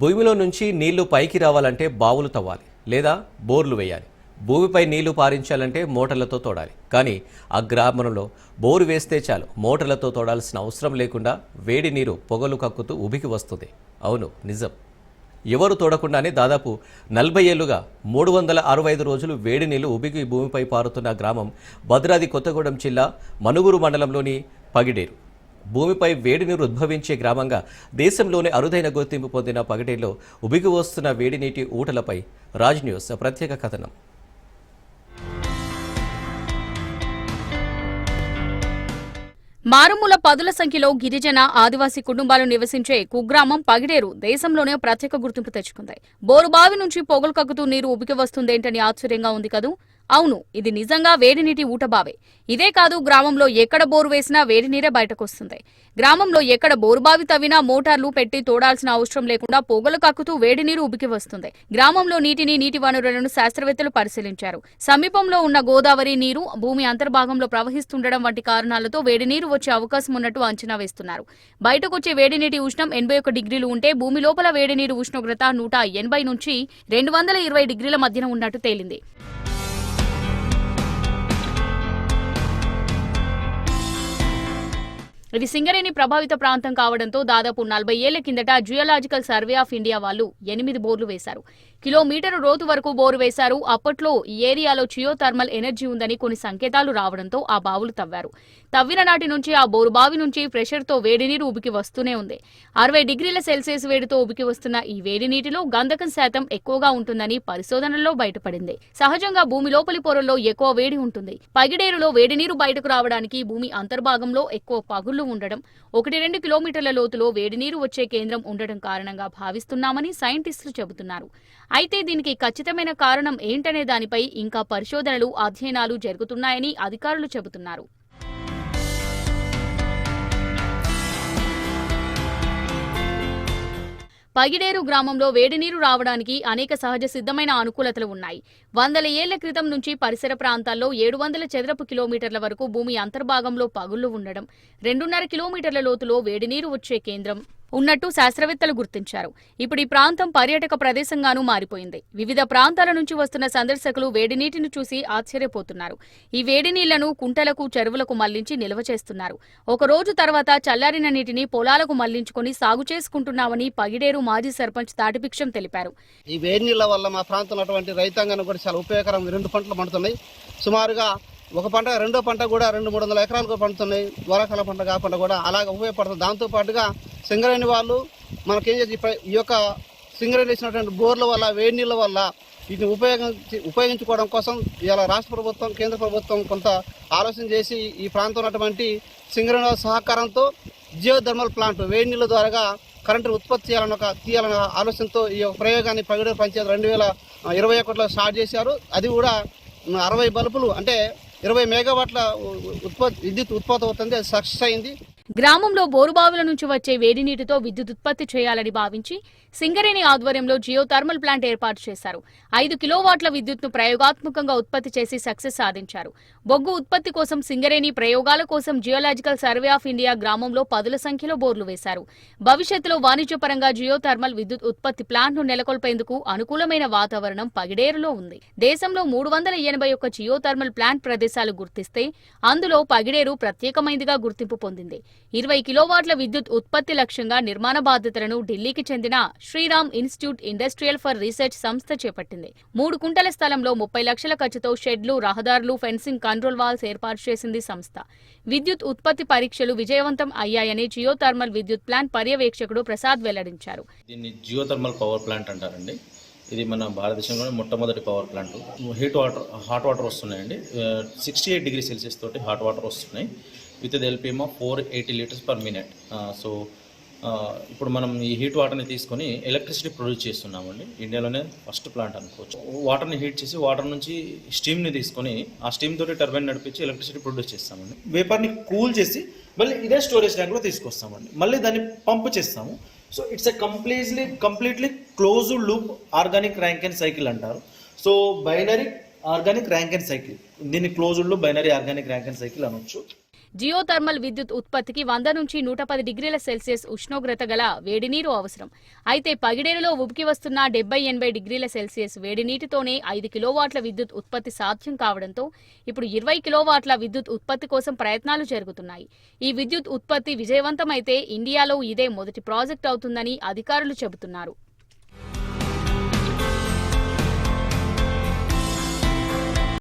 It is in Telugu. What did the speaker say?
భూమిలో నుంచి నీళ్ళు పైకి రావాలంటే బావులు తవ్వాలి లేదా బోర్లు వేయాలి. భూమిపై నీళ్ళు పారించాలంటే మోటార్లతో తోడాలి. కానీ ఆ గ్రామంలో బోరు వేస్తే చాలు మోటార్లతో తోడాల్సిన అవసరం లేకుండా వేడి నీరు పొగలు కక్కుతూ ఉబికి వస్తుంది. అవును నిజం. ఎవరు తోడకుండానే దాదాపు నలభై ఏళ్ళుగా మూడు వందల అరవై ఐదు రోజులు వేడి నీళ్ళు ఉబికి భూమిపై పారుతున్న గ్రామం భద్రాది కొత్తగూడెం జిల్లా మనుగురు మండలంలోని పగిడేరు. భూమిపై వేడి నీరు ఉద్భవించే గ్రామంగా దేశంలోనే అరుదైన గుర్తింపు పొందిన పగటిలో ఉబికి వస్తున్న వేడి నీటి ఊటలపై రాజ్ న్యూస్ ప్రత్యేక కథనం. మారుమూల పదుల సంఖ్యలో గిరిజన ఆదివాసీ కుటుంబాలు నివసించే కుగ్రామం పగిడేరు దేశంలోనే ప్రత్యేక గుర్తింపు తెచ్చుకుంది. బోరుబావి నుంచి పొగలు కక్కుతూ నీరు ఉబికి వస్తుందేంటని ఆశ్చర్యంగా ఉంది కదూ? అవును ఇది నిజంగా వేడి నీటి ఊటబావే. ఇదే కాదు గ్రామంలో ఎక్కడ బోరు వేసినా వేడి నీరే బయటకొస్తుంది. గ్రామంలో ఎక్కడ బోరుబావి తవ్వినా మోటార్లు పెట్టి తోడాల్సిన అవసరం లేకుండా పొగలు కక్కుతూ వేడి నీరు ఉబికి వస్తుంది. గ్రామంలో నీటిని నీటి వనరులను శాస్త్రవేత్తలు పరిశీలించారు. సమీపంలో ఉన్న గోదావరి నీరు భూమి అంతర్భాగంలో ప్రవహిస్తుండడం వంటి కారణాలతో వేడి నీరు వచ్చే అవకాశం ఉన్నట్టు అంచనా వేస్తున్నారు. బయటకొచ్చే వేడి నీటి ఉష్ణం ఎనభై ఒక డిగ్రీలు ఉంటే భూమి లోపల వేడి నీరు ఉష్ణోగ్రత నూట ఎనభై నుంచి రెండు వందల ఇరవై డిగ్రీల మధ్యన ఉన్నట్టు తేలింది. ఇది సింగరేణి ప్రభావిత ప్రాంతం కావడంతో దాదాపు నలభై ఏళ్ళ కిందట జియోలాజికల్ సర్వే ఆఫ్ ఇండియా వాళ్ళు ఎనిమిది బోర్లు వేశారు. కిలోమీటరు రోతు వరకు బోరు వేశారు. అప్పట్లో ఈ ఏరియాలో చియోథర్మల్ ఎనర్జీ ఉందని కొన్ని సంకేతాలు రావడంతో ఆ బావులు తవ్వారు. తవ్విన నాటి నుంచి ఆ బోరు బావి నుంచి ప్రెషర్తో వేడి నీరు ఉబికి వస్తూనే ఉంది. అరవై డిగ్రీల సెల్సియస్ వేడితో ఉబికి వస్తున్న ఈ వేడి నీటిలో గంధకం శాతం ఎక్కువగా ఉంటుందని పరిశోధనల్లో బయటపడింది. సహజంగా భూమి లోపలి పొరల్లో ఎక్కువ వేడి ఉంటుంది. పగిడేరులో వేడి నీరు బయటకు రావడానికి భూమి అంతర్భాగంలో ఎక్కువ పగులు చెరువులు ఉండడం ఒకటి రెండు కిలోమీటర్ల లోతులో వేడినీరు వచ్చే కేంద్రం ఉండడం కారణంగా భావిస్తున్నామని సైంటిస్టులు చెబుతున్నారు. అయితే దీనికి ఖచ్చితమైన కారణం ఏంటనే దానిపై ఇంకా పరిశోధనలు అధ్యయనాలు జరుగుతున్నాయని అధికారులు చెబుతున్నారు. పగిడేరు గ్రామంలో వేడినీరు రావడానికి అనేక సహజ సిద్ధమైన అనుకూలతలు ఉన్నాయి. వందల ఏళ్ళ క్రితం నుంచి పరిసర ప్రాంతాల్లో ఏడు వందల చదరపు కిలోమీటర్ల వరకు భూమి అంతర్భాగంలో పగుళ్ళు ఉండడం రెండున్నర కిలోమీటర్ల లోతులో వేడినీరు వచ్చే కేంద్రం. ఉన్నట్టు శాస్త్రవేత్తలు గుర్తించారు. ఇప్పుడు ఈ ప్రాంతం పర్యాటక ప్రదేశంగానూ మారిపోయింది. వివిధ ప్రాంతాల నుంచి వస్తున్న సందర్శకులు వేడి నీటిని చూసి ఆశ్చర్యపోతున్నారు. ఈ వేడి నీళ్ళను కుంటలకు చెరువులకు మళ్ళించి నిల్వ చేస్తున్నారు. ఒక రోజు తర్వాత చల్లారిన నీటిని పొలాలకు మళ్ళించుకుని సాగు చేసుకుంటున్నామని పగిడేరు మాజీ సర్పంచ్ తాటిభిక్షం తెలిపారు. ఈ వేడి నీళ్ళ వల్ల మా ప్రాంతంలో ఉన్నటువంటి రైతాంగానికి కూడా చాలా ఉపయోగకరం. రెండు పంటలు పండుతున్నాయి. సుమారుగా ఒక పంట రెండో పంట కూడా రెండు మూడు వందల ఎకరాలకు పండుతున్నాయి. వరకాల పంట కాకుండా కూడా అలాగే ఉపయోగపడుతుంది. దాంతో పాటుగా సింగరేణి వాళ్ళు మనకేం చేసి ఈ ఈ యొక్క సింగరేణి ఇచ్చినటువంటి బోర్ల వల్ల వేడి నీళ్ళ వల్ల వీటిని ఉపయోగించి ఉపయోగించుకోవడం కోసం ఇలా రాష్ట్ర ప్రభుత్వం కేంద్ర ప్రభుత్వం కొంత ఆలోచన చేసి ఈ ప్రాంతం ఉన్నటువంటి సింగరేణి సహకారంతో సహకారంతో జియోథర్మల్ ప్లాంట్ వేడి నీళ్ళ ద్వారా కరెంటు ఉత్పత్తి చేయాలని ఒక తీయాలన్న ఆలోచనతో ఈ యొక్క ప్రయోగాన్ని పగిడే పంచాయతీ రెండు వేల ఇరవై ఒకటిలో స్టార్ట్ చేశారు. అది కూడా అరవై బల్బులు అంటే ఇరవై మెగావాట్ల ఉత్పత్తి విద్యుత్ ఉత్పత్తి అవుతుంది అది సక్సెస్ అయింది. గ్రామంలో బోరుబావుల నుంచి వచ్చే వేడి నీటితో విద్యుత్ ఉత్పత్తి చేయాలని భావించి సింగరేణి ఆధ్వర్యంలో జియో థర్మల్ ప్లాంట్ ఏర్పాటు చేశారు. ఐదు కిలోవాట్ల విద్యుత్ను ప్రయోగాత్మకంగా ఉత్పత్తి చేసి సక్సెస్ సాధించారు. బొగ్గు ఉత్పత్తి కోసం సింగరేణి ప్రయోగాల కోసం జియోలాజికల్ సర్వే ఆఫ్ ఇండియా గ్రామంలో పదుల సంఖ్యలో బోర్లు వేశారు. భవిష్యత్తులో వాణిజ్యపరంగా జియో థర్మల్ విద్యుత్ ఉత్పత్తి ప్లాంట్ను నెలకొల్పేందుకు అనుకూలమైన వాతావరణం పగిడేరులో ఉంది. దేశంలో మూడు వందల ఎనభై ఒక్క జియో థర్మల్ ప్లాంట్ ప్రదేశాలు గుర్తిస్తే అందులో పగిడేరు ప్రత్యేకమైందిగా గుర్తింపు పొందింది. ఇరవై కిలోవాట్ల విద్యుత్ ఉత్పత్తి లక్ష్యంగా నిర్మాణ బాధ్యతలను ఢిల్లీకి చెందిన Shriram institute industrial for research సంస్థ చేపట్టింది. మూడు కుంటల స్థలంలో ముప్పై లక్షల ఖర్చుతో షెడ్లు రహదారులు ఫెన్సింగ్ కంట్రోల్ వాల్స్ ఏర్పాటు చేసింది సంస్థ. విద్యుత్ ఉత్పత్తి పరీక్షలు విజయవంతం అయ్యాయని జియో థర్మల్ విద్యుత్ ప్లాంట్ పర్యవేక్షకుడు ప్రసాద్ వెల్లడించారు. దీన్ని పవర్ ప్లాంట్ అంటారండి. ఇది మన భారతదేశంలోనే మొట్టమొదటి power plant. Heat water hot water వస్తున్నాయండి. సిక్స్టీ ఎయిట్ డిగ్రీ సెల్సియస్ తోటి హాట్ వాటర్ వస్తున్నాయి. With the LPM of four eighty litres per minute. So ఇప్పుడు మనం ఈ హీట్ వాటర్ని తీసుకొని ఎలక్ట్రిసిటీ ప్రొడ్యూస్ చేస్తున్నామండి. ఇండియాలోనే ఫస్ట్ ప్లాంట్ అనుకోవచ్చు. వాటర్ని హీట్ చేసి వాటర్ నుంచి స్టీమ్ని తీసుకొని ఆ స్టీమ్ తోటి టర్బైన్ నడిపించి ఎలక్ట్రిసిటీ ప్రొడ్యూస్ చేస్తామండి. వేపర్ని కూల్ చేసి మళ్ళీ ఇదే స్టోరేజ్ ట్యాంక్లో తీసుకొస్తామండి. మళ్ళీ దాన్ని పంప్ చేస్తాము. So it's a completely completely closed loop organic and cycle అంటారు. So binary organic Rankine cycle. దీన్ని closed loop binary organic rank and cycle అనొచ్చు. జియోథర్మల్ విద్యుత్ ఉత్పత్తికి వంద నుంచి నూట పది డిగ్రీల సెల్సియస్ ఉష్ణోగ్రత గల వేడి నీరు అవసరం. అయితే పగిడేరులో ఉబికి వస్తున్న డెబ్బై ఎనభై డిగ్రీల సెల్సియస్ వేడి నీటితోనే ఐదు కిలోవాట్ల విద్యుత్ ఉత్పత్తి సాధ్యం కావడంతో ఇప్పుడు ఇరవై కిలోవాట్ల విద్యుత్ ఉత్పత్తి కోసం ప్రయత్నాలు జరుగుతున్నాయి. ఈ విద్యుత్ ఉత్పత్తి విజయవంతమైతే ఇండియాలో ఇదే మొదటి ప్రాజెక్ట్ అవుతుందని అధికారులు చెబుతున్నారు.